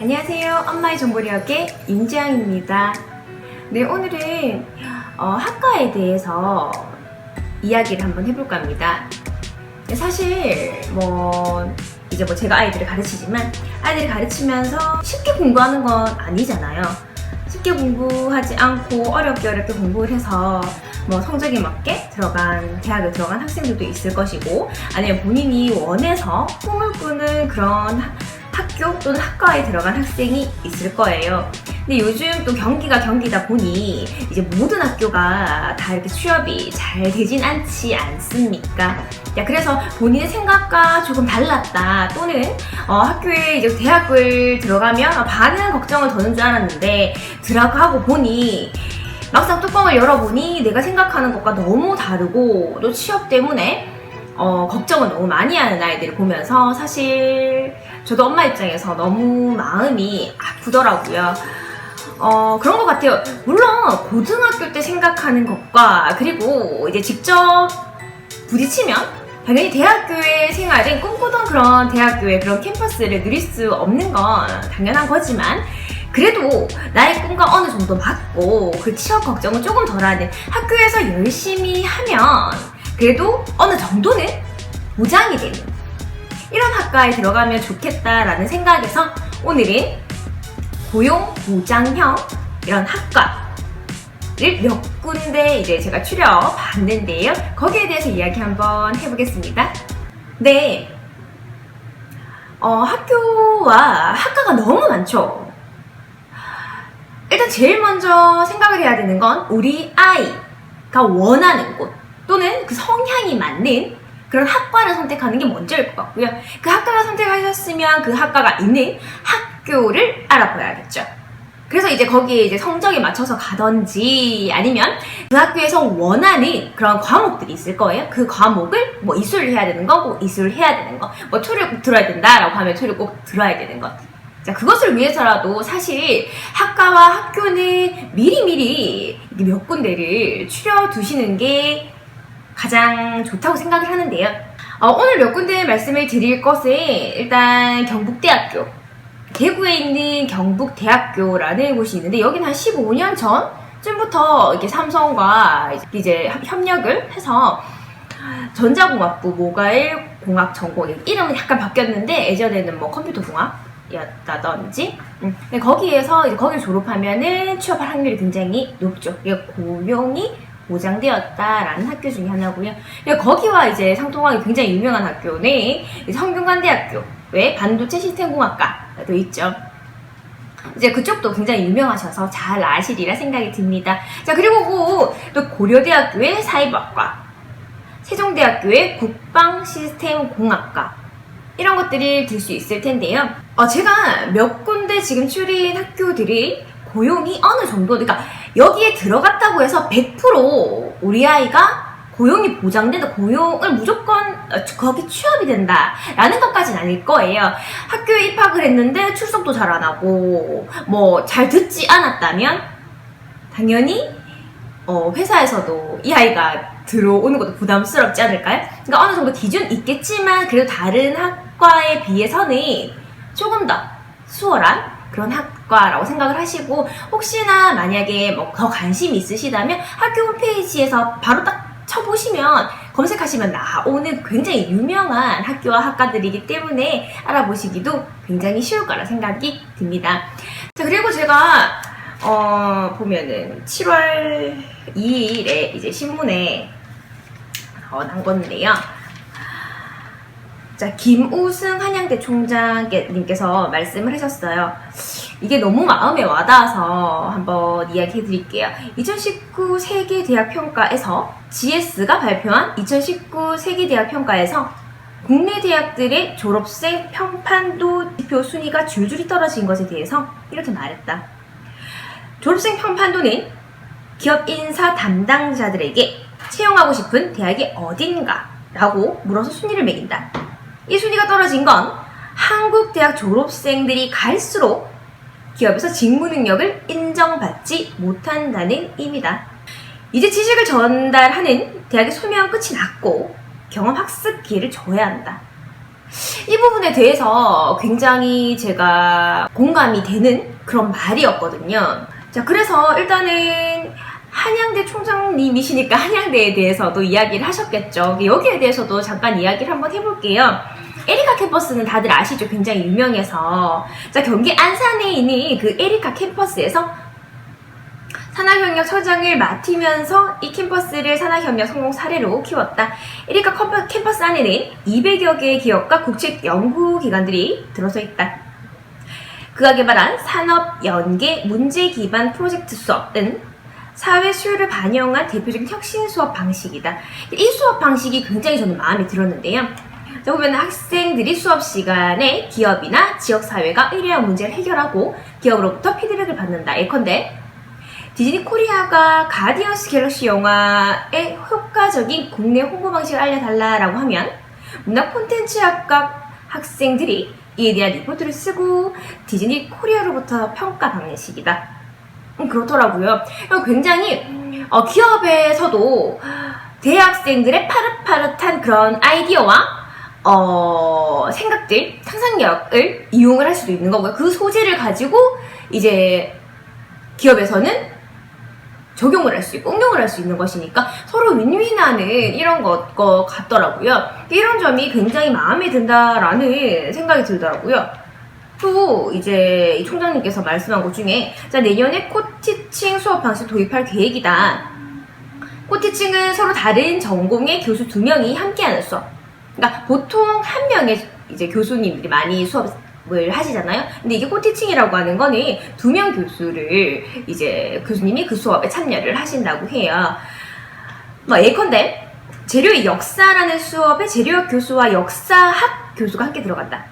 안녕하세요. 엄마의 정보력의 임지영입니다. 네, 오늘은 어, 학과에 대해서 이야기를 한번 해볼까 합니다. 네, 사실 뭐 이제 뭐 제가 아이들을 가르치지만 아이들을 가르치면서 쉽게 공부하는 건 아니잖아요. 쉽게 공부하지 않고 어렵게 어렵게 공부를 해서 뭐 성적에 맞게 들어간 대학에 들어간 학생들도 있을 것이고 아니면 본인이 원해서 꿈을 꾸는 그런 하- 학교 또는 학과에 들어간 학생이 있을 거예요. 근데 요즘 또 경기가 경기다 보니 이제 모든 학교가 다 이렇게 취업이 잘 되진 않지 않습니까? 야, 그래서 본인의 생각과 조금 달랐다 또는 어, 학교에 이제 대학을 들어가면 반은 걱정을 더는 줄 알았는데 들어가고 보니 막상 뚜껑을 열어보니 내가 생각하는 것과 너무 다르고 또 취업 때문에 어, 걱정을 너무 많이 하는 아이들을 보면서 사실 저도 엄마 입장에서 너무 마음이 아프더라고요. 어, 그런 것 같아요. 물론 고등학교 때 생각하는 것과 그리고 이제 직접 부딪히면 당연히 대학교의 생활은 꿈꾸던 그런 대학교의 그런 캠퍼스를 누릴 수 없는 건 당연한 거지만 그래도 나의 꿈과 어느 정도 맞고 그 취업 걱정은 조금 덜하는 학교에서 열심히 하면 그래도 어느 정도는 보장이 되는 이런 학과에 들어가면 좋겠다라는 생각에서 오늘은 고용 보장형 이런 학과를 몇 군데 이제 제가 추려 봤는데요. 거기에 대해서 이야기 한번 해보겠습니다. 네. 어, 학교와 학과가 너무 많죠. 일단 제일 먼저 생각을 해야 되는 건 우리 아이가 원하는 곳 또는 그 성향이 맞는 그런 학과를 선택하는 게 먼저일 것 같고요. 그 학과를 선택하셨으면 그 학과가 있는 학교를 알아봐야겠죠. 그래서 이제 거기에 이제 성적에 맞춰서 가든지 아니면 그 학교에서 원하는 그런 과목들이 있을 거예요. 그 과목을 뭐 이수를 해야 되는 거고 이수를 해야 되는 거. 뭐 토를 꼭 들어야 된다라고 하면 토를 꼭 들어야 되는 것. 자, 그것을 위해서라도 사실 학과와 학교는 미리미리 몇 군데를 추려 두시는 게 가장 좋다고 생각을 하는데요. 어, 오늘 몇 군데 말씀을 드릴 것은 일단 경북대학교, 대구에 있는 경북대학교라는 곳이 있는데 여기는 한 15년 전쯤부터 이렇게 삼성과 이제 협- 협력을 해서 전자공학부 모바일 공학 전공 이름은 약간 바뀌었는데 예전에는 뭐 컴퓨터 공학이었다든지 음, 거기에서 이제 거기를 졸업하면은 취업할 확률이 굉장히 높죠. 이게 고용이 보장되었다라는 학교 중에 하나고요. 그리고 거기와 이제 상통하기 굉장히 유명한 학교는 이제 성균관대학교의 반도체 시스템공학과도 있죠. 이제 그쪽도 굉장히 유명하셔서 잘 아시리라 생각이 듭니다. 자, 그리고 그또 고려대학교의 사이버학과, 세종대학교의 국방시스템공학과, 이런 것들이 들 수 있을 텐데요. 어, 제가 몇 군데 지금 추린 학교들이 고용이 어느 정도, 그러니까 여기에 들어갔다고 해서 100% 우리 아이가 고용이 보장된다, 고용을 무조건 어, 거기 취업이 된다라는 것까지는 아닐 거예요. 학교에 입학을 했는데 출석도 잘 안 하고 뭐 잘 듣지 않았다면 당연히 어, 회사에서도 이 아이가 들어오는 것도 부담스럽지 않을까요? 그러니까 어느 정도 기준 있겠지만 그래도 다른 학과에 비해서는 조금 더 수월한 그런 학 과라고 생각을 하시고 혹시나 만약에 뭐 더 관심 있으시다면 학교 홈페이지에서 바로 딱 쳐보시면 검색하시면 나오는 굉장히 유명한 학교와 학과들이기 때문에 알아보시기도 굉장히 쉬울 거라 생각이 듭니다. 자 그리고 제가 어 보면은 7월 2일에 이제 신문에 어, 난 건데요. 자, 김우승 한양대 총장님께서 말씀을 하셨어요. 이게 너무 마음에 와닿아서 한번 이야기해 드릴게요. 2019 세계 대학 평가에서 GS가 발표한 2019 세계 대학 평가에서 국내 대학들의 졸업생 평판도 지표 순위가 줄줄이 떨어진 것에 대해서 이렇게 말했다. 졸업생 평판도는 기업 인사 담당자들에게 채용하고 싶은 대학이 어딘가 라고 물어서 순위를 매긴다. 이 순위가 떨어진 건 한국 대학 졸업생들이 갈수록 기업에서 직무 능력을 인정받지 못한다는 의미다. 이제 지식을 전달하는 대학의 소명 끝이 났고 경험 학습 기회를 줘야 한다. 이 부분에 대해서 굉장히 제가 공감이 되는 그런 말이었거든요. 자, 그래서 일단은 한양대 총장님이시니까 한양대에 대해서도 이야기를 하셨겠죠. 여기에 대해서도 잠깐 이야기를 한번 해볼게요. 에리카 캠퍼스는 다들 아시죠? 굉장히 유명해서. 자, 경기 안산에 있는 그 에리카 캠퍼스에서 산학협력 처장을 맡으면서 이 캠퍼스를 산학협력 성공 사례로 키웠다. 에리카 캠퍼스 안에는 200여 개의 기업과 국책 연구기관들이 들어서 있다. 그가 개발한 산업 연계 문제 기반 프로젝트 수업은 사회 수요를 반영한 대표적인 혁신 수업 방식이다. 이 수업 방식이 굉장히 저는 마음에 들었는데요. 자, 보면 학생들이 수업 시간에 기업이나 지역 사회가 의뢰한 문제를 해결하고 기업으로부터 피드백을 받는다. 예컨대 디즈니 코리아가 가디언스 갤럭시 영화의 효과적인 국내 홍보 방식을 알려달라라고 하면 문학 콘텐츠학과 학생들이 이에 대한 리포트를 쓰고 디즈니 코리아로부터 평가받는 식이다. 음, 그렇더라고요. 굉장히 어, 기업에서도 대학생들의 파릇파릇한 그런 아이디어와 어, 생각들, 상상력을 이용을 할 수도 있는 거고요. 그 소재를 가지고 이제 기업에서는 적용을 할 수 있고 응용을 할 수 있는 것이니까 서로 윈윈하는 이런 것, 것 같더라고요. 이런 점이 굉장히 마음에 든다라는 생각이 들더라고요. 또 이제 이 총장님께서 말씀한 것 중에 자 내년에 코티칭 수업 방식 도입할 계획이다. 코티칭은 서로 다른 전공의 교수 두 명이 함께하는 수업. 그러니까 보통 한 명의 이제 교수님들이 많이 수업을 하시잖아요. 근데 이게 코티칭이라고 하는 거는 두 명 교수를 이제 교수님이 그 수업에 참여를 하신다고 해요. 뭐 예컨대 재료의 역사라는 수업에 재료학 교수와 역사학 교수가 함께 들어간다.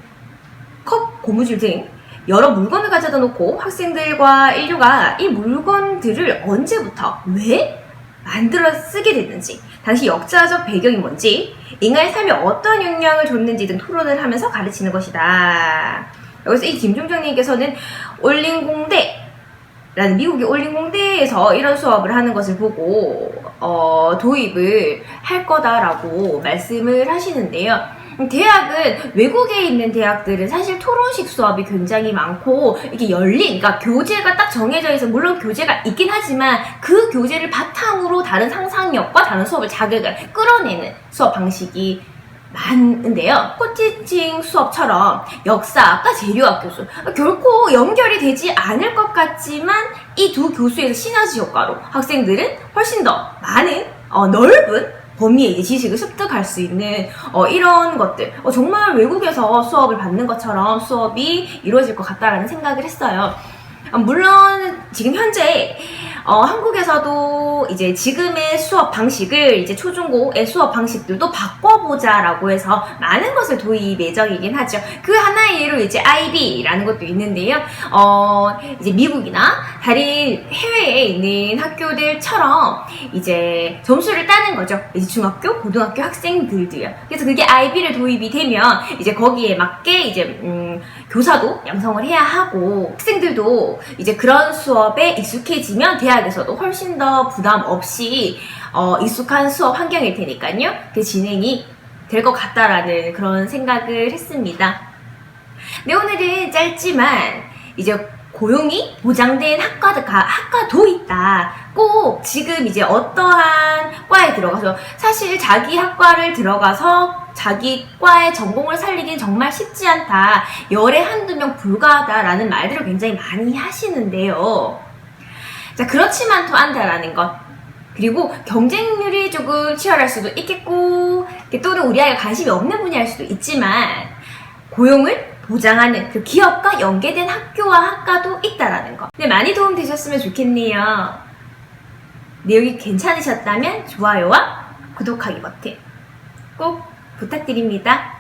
컵, 고무줄 등 여러 물건을 가져다 놓고 학생들과 인류가 이 물건들을 언제부터 왜 만들어 쓰게 됐는지, 당시 역사적 배경이 뭔지, 인간의 삶에 어떤 영향을 줬는지 등 토론을 하면서 가르치는 것이다. 여기서 이 김종정님께서는 올림공대 라는 미국의 올림공대에서 이런 수업을 하는 것을 보고 어, 도입을 할 거다라고 말씀을 하시는데요. 대학은 외국에 있는 대학들은 사실 토론식 수업이 굉장히 많고 이게 열린 그러니까 교재가 딱 정해져 있어 물론 교재가 있긴 하지만 그 교재를 바탕으로 다른 상상력과 다른 수업을 자극을 끌어내는 수업 방식이 많은데요. 코티칭 수업처럼 역사학과 재료학 교수 결코 연결이 되지 않을 것 같지만 이 두 교수의 시너지 효과로 학생들은 훨씬 더 많은 어, 넓은 범위의 지식을 습득할 수 있는 어, 이런 것들 어, 정말 외국에서 수업을 받는 것처럼 수업이 이루어질 것 같다라는 생각을 했어요. 어, 물론 지금 현재 어, 한국에서도 이제 지금의 수업 방식을 이제 초중고의 수업 방식들도 바꿔보자라고 해서 많은 것을 도입 예정이긴 하죠. 그 하나의 예로 이제 IB라는 것도 있는데요. 어, 이제 미국이나 다른 해외에 있는 학교들처럼 이제 점수를 따는 거죠. 이제 중학교, 고등학교 학생들도요. 그래서 그게 IB를 도입이 되면 이제 거기에 맞게 이제 음, 교사도 양성을 해야 하고 학생들도 이제 그런 수업에 익숙해지면 대학 에서도 훨씬 더 부담 없이 어, 익숙한 수업 환경일 테니까요. 그 진행이 될 것 같다라는 그런 생각을 했습니다. 네, 오늘은 짧지만 이제 고용이 보장된 학과도, 가- 학과도 있다. 꼭 지금 이제 어떠한 과에 들어가서 사실 자기 학과를 들어가서 자기 과의 전공을 살리긴 정말 쉽지 않다. 열에 한두 명 불가하다라는 말들을 굉장히 많이 하시는데요. 자, 그렇지만 또 한다라는 것. 그리고 경쟁률이 조금 치열할 수도 있겠고, 또는 우리 아이가 관심이 없는 분야일 수도 있지만, 고용을 보장하는 그 기업과 연계된 학교와 학과도 있다라는 거. 네, 많이 도움 되셨으면 좋겠네요. 내용이 괜찮으셨다면 좋아요와 구독하기 버튼 꼭 부탁드립니다.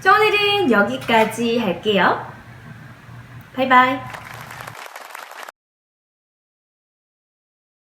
자, 오늘은 여기까지 할게요. 바이바이.